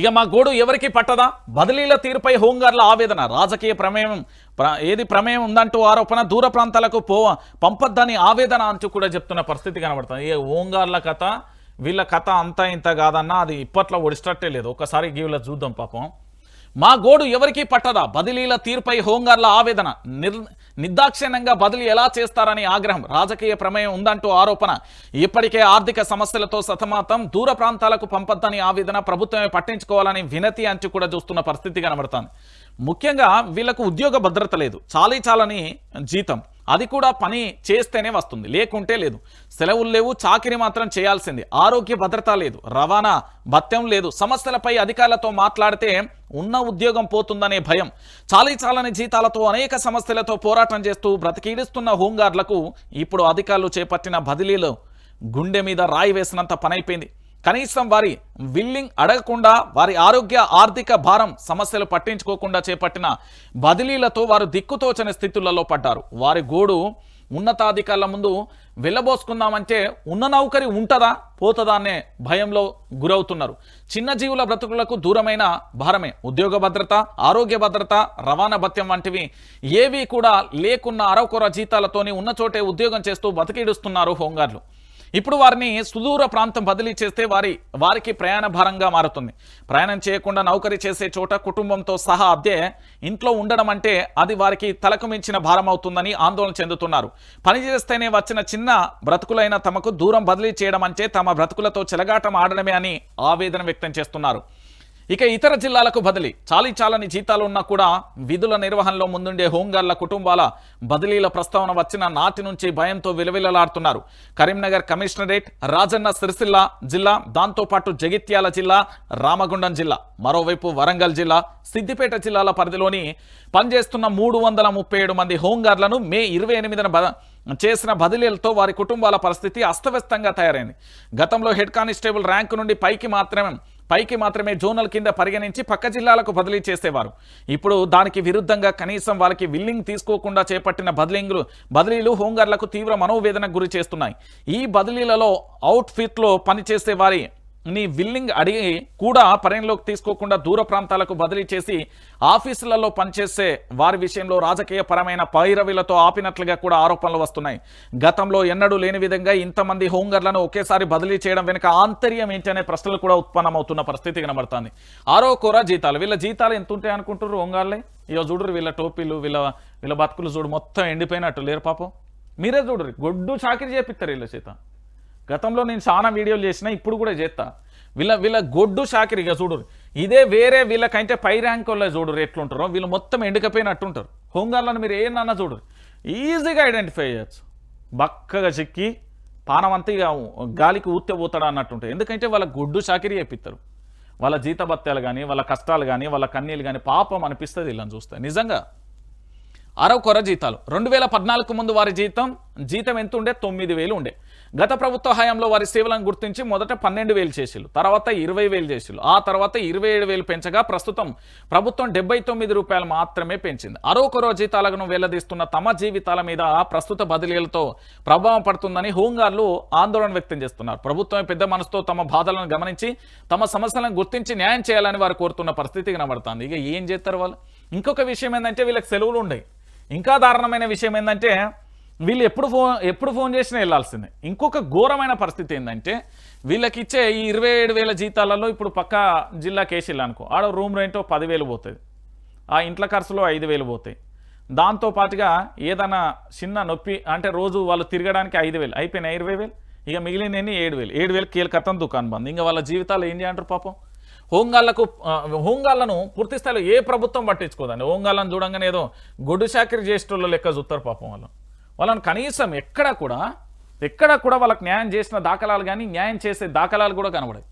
ఇక మా గోడు ఎవరికి పట్టదా? బదిలీల తీరుపై హోంగార్ల ఆవేదన రాజకీయ ప్రమేయం ఏది ప్రమేయం ఉందంటూ ఆరోపణ దూర ప్రాంతాలకు పో పంపొద్దని ఆవేదన అంటూ కూడా చెప్తున్న పరిస్థితి కనబడుతుంది. ఏ హోంగార్ల కథ వీళ్ళ కథ అంతా ఇంత కాదన్నా అది ఇప్పట్లో ఒడిస్టట్టే లేదు. ఒకసారి గీవుల చూద్దాం పాపం. మా గోడు ఎవరికీ పట్టదా? బదిలీల తీర్పై హోంగార్ల ఆవేదన. నిర్ నిర్దాక్షిణ్యంగా బదిలీ ఎలా చేస్తారని ఆగ్రహం. రాజకీయ ప్రమేయం ఉందంటూ ఆరోపణ. ఇప్పటికే ఆర్థిక సమస్యలతో సతమాతం. దూర ప్రాంతాలకు పంపద్దని ఆవేదన ప్రభుత్వమే పట్టించుకోవాలని వినతి అంటూ కూడా చూస్తున్న పరిస్థితి కనబడుతుంది. ముఖ్యంగా వీళ్ళకు ఉద్యోగ భద్రత లేదు. చాలీ చాలని జీతం. అది కూడా పని చేస్తేనే వస్తుంది. లేకుంటే లేదు. సెలవులు లేవు చాకిరి మాత్రం చేయాల్సింది. ఆరోగ్య భద్రత లేదు రవాణా భత్యం లేదు. సమస్యలపై అధికారులతో మాట్లాడితే ఉన్న ఉద్యోగం పోతుందనే భయం. చాలీ చాలని జీతాలతో అనేక సమస్యలతో పోరాటం చేస్తూ బ్రతికీడిస్తున్న హోంగార్డులకు ఇప్పుడు అధికారులు చేపట్టిన బదిలీలు గుండె మీద రాయి వేసినంత పనైపోయింది. కనీసం వారి విల్లింగ్ అడగకుండా వారి ఆరోగ్య ఆర్థిక భారం సమస్యలు పట్టించుకోకుండా చేపట్టిన బదిలీలతో వారు దిక్కుతోచని స్థితులలో పడ్డారు. వారి గోడు ఉన్నతాధికారుల ముందు వెళ్ళబోసుకుందామంటే ఉన్న నౌకరి ఉంటదా పోతుందా అనే భయంలో గురవుతున్నారు. చిన్న జీవుల బ్రతుకులకు దూరమైన భారమే. ఉద్యోగ భద్రత ఆరోగ్య భద్రత రవాణా భత్యం వంటివి ఏవి కూడా లేకున్న అరవకొర జీతాలతోని ఉన్న చోటే ఉద్యోగం చేస్తూ బతికిడుస్తున్నారు హోంగార్లు. ఇప్పుడు వారిని సుదూర ప్రాంతం బదిలీ చేస్తే వారి వారికి ప్రయాణ భారంగా మారుతుంది. ప్రయాణం చేయకుండా నౌకరీ చేసే చోట కుటుంబంతో సహా అదే ఇంట్లో ఉండడం అంటే అది వారికి తలకు మించిన భారం అవుతుందని ఆందోళన చెందుతున్నారు. పనిచేస్తేనే వచ్చిన చిన్న బ్రతుకులైన తమకు దూరం బదిలీ చేయడం అంటే తమ బ్రతుకులతో చెలగాటం ఆడడమే అని ఆవేదన వ్యక్తం చేస్తున్నారు. ఇక ఇతర జిల్లాలకు బదిలీ. చాలీ చాలని జీతాలు ఉన్నా కూడా విధుల నిర్వహణలో ముందుండే హోంగార్ల కుటుంబాల బదిలీల ప్రస్తావన వచ్చిన నాటి నుంచి భయంతో విలవిలలాడుతున్నారు. కరీంనగర్ కమిషనరేట్ రాజన్న సిరిసిల్ల జిల్లా దాంతోపాటు జగిత్యాల జిల్లా రామగుండం జిల్లా మరోవైపు వరంగల్ జిల్లా సిద్దిపేట జిల్లాల పరిధిలోని పనిచేస్తున్న మూడు వందల ముప్పై ఏడు మంది హోంగార్లను మే ఇరవై ఎనిమిదిన చేసిన బదిలీలతో వారి కుటుంబాల పరిస్థితి అస్తవ్యస్తంగా తయారైంది. గతంలో హెడ్ కానిస్టేబుల్ ర్యాంకు నుండి పైకి మాత్రమే పైకి మాత్రమే జోనల్ కింద పరిగణించి పక్క జిల్లాలకు బదిలీ చేసేవారు. ఇప్పుడు దానికి విరుద్ధంగా కనీసం వాళ్ళకి విల్లింగ్ తీసుకోకుండా చేపట్టిన బదిలీలు బదిలీలు హోంగార్లకు తీవ్ర మనోవేదనకు గురి చేస్తున్నాయి. ఈ బదిలీలలో అవుట్ఫిట్లో పనిచేసే వారి నీ విల్లింగ్ అడిగి కూడా పరిగణలోకి తీసుకోకుండా దూర ప్రాంతాలకు బదిలీ చేసి ఆఫీసులలో పనిచేసే వారి విషయంలో రాజకీయ పరమైన పైరవిలతో ఆపినట్లుగా కూడా ఆరోపణలు వస్తున్నాయి. గతంలో ఎన్నడూ లేని విధంగా ఇంతమంది హోంగర్లను ఒకేసారి బదిలీ చేయడం వెనుక ఆంతర్యం ఏంటనే అనే ప్రశ్నలు కూడా ఉత్పన్నమవుతున్న పరిస్థితి కనబడుతుంది. ఆరో కూర జీతాలు వీళ్ళ జీతాలు ఎంత ఉంటాయి అనుకుంటారు హోంగార్లే? ఇక చూడరు వీళ్ళ టోపీలు వీళ్ళ వీళ్ళ బతుకులు చూడు మొత్తం ఎండిపోయినట్టు లేరు పాపం. మీరే చూడరు గొడ్డు చాకిరి చేపిస్తారు వీళ్ళ చేత. గతంలో నేను చాలా వీడియోలు చేసిన ఇప్పుడు కూడా చేస్తా. వీళ్ళ వీళ్ళ గొడ్డు షాకిరి ఇక చూడరు ఇదే వేరే వీళ్ళకంటే పై ర్యాంక్ వాళ్ళ చూడరు ఎట్లుంటారో వీళ్ళు మొత్తం ఎండికపోయినట్టుంటారు. హోంగార్లను మీరు ఏమన్నా చూడరు ఈజీగా ఐడెంటిఫై చేయొచ్చు. బక్కగా చిక్కి పానమంతా ఇక గాలికి ఊతే పోతాడు అన్నట్టుంటారు. ఎందుకంటే వాళ్ళ గొడ్డు షాకిరి చెప్పిస్తారు వాళ్ళ జీతభత్యాలు కానీ వాళ్ళ కష్టాలు కానీ వాళ్ళ కన్నీళ్ళు కానీ పాపం అనిపిస్తుంది వీళ్ళని చూస్తే. నిజంగా. అరవ కొర జీతాలు. రెండు వేల పద్నాలుగు ముందు వారి జీతం జీతం ఎంత ఉండే తొమ్మిది వేలు ఉండే. గత ప్రభుత్వ హయాంలో వారి సేవలను గుర్తించి మొదట పన్నెండు వేలు చేసిళ్ళు తర్వాత ఇరవై వేలు చేసిళ్ళు ఆ తర్వాత ఇరవై ఏడు వేలు పెంచగా ప్రస్తుతం ప్రభుత్వం డెబ్బై తొమ్మిది రూపాయలు మాత్రమే పెంచింది. అరొకరో జీతాలను వెల్లదీస్తున్న తమ జీవితాల మీద ప్రస్తుత బదిలీలతో ప్రభావం పడుతుందని హోంగార్లు ఆందోళన వ్యక్తం చేస్తున్నారు. ప్రభుత్వం పెద్ద మనసుతో తమ బాధలను గమనించి తమ సమస్యలను గుర్తించి న్యాయం చేయాలని వారు కోరుతున్న పరిస్థితి కనబడుతుంది. ఇక ఏం చేస్తారు వాళ్ళు? ఇంకొక విషయం ఏంటంటే వీళ్ళకి సెలవులు ఉండయి. ఇంకా దారుణమైన విషయం ఏంటంటే వీళ్ళు ఎప్పుడు ఫోన్ ఎప్పుడు ఫోన్ చేసినా వెళ్ళాల్సిందే. ఇంకొక ఘోరమైన పరిస్థితి ఏంటంటే వీళ్ళకి ఇచ్చే ఈ ఇరవై ఏడు వేల జీతాలలో ఇప్పుడు పక్క జిల్లాకి వేసిల్లు అనుకో ఆడ రూమ్ రెంటో పదివేలు పోతుంది ఆ ఇంట్ల ఖర్చులో ఐదు వేలు పోతాయి. దాంతో పాటుగా ఏదైనా చిన్న నొప్పి అంటే రోజు వాళ్ళు తిరగడానికి ఐదు వేలు అయిపోయినాయి ఇరవై వేలు ఇక మిగిలినవి ఏడు వేలు. ఏడు వేలు కీలకత్తం దుకాణం బంద్. ఇంకా వాళ్ళ జీవితాలు ఏం చేయంటారు పాపం? హోంగాళ్ళకు హోంగాళ్ళను పూర్తి స్థాయిలో ఏ ప్రభుత్వం పట్టించుకోదండి. హోంగాళ్ళను చూడంగానే ఏదో గొడ్డు చాకరీ చేసేటోళ్ళు లెక్క చూస్తారు పాపం వాళ్ళు. వాళ్ళని కనీసం ఎక్కడ కూడా ఎక్కడ కూడా వాళ్ళకి న్యాయం చేసిన దాఖలాలు కానీ న్యాయం చేసే దాఖలాలు కూడా కనబడాయి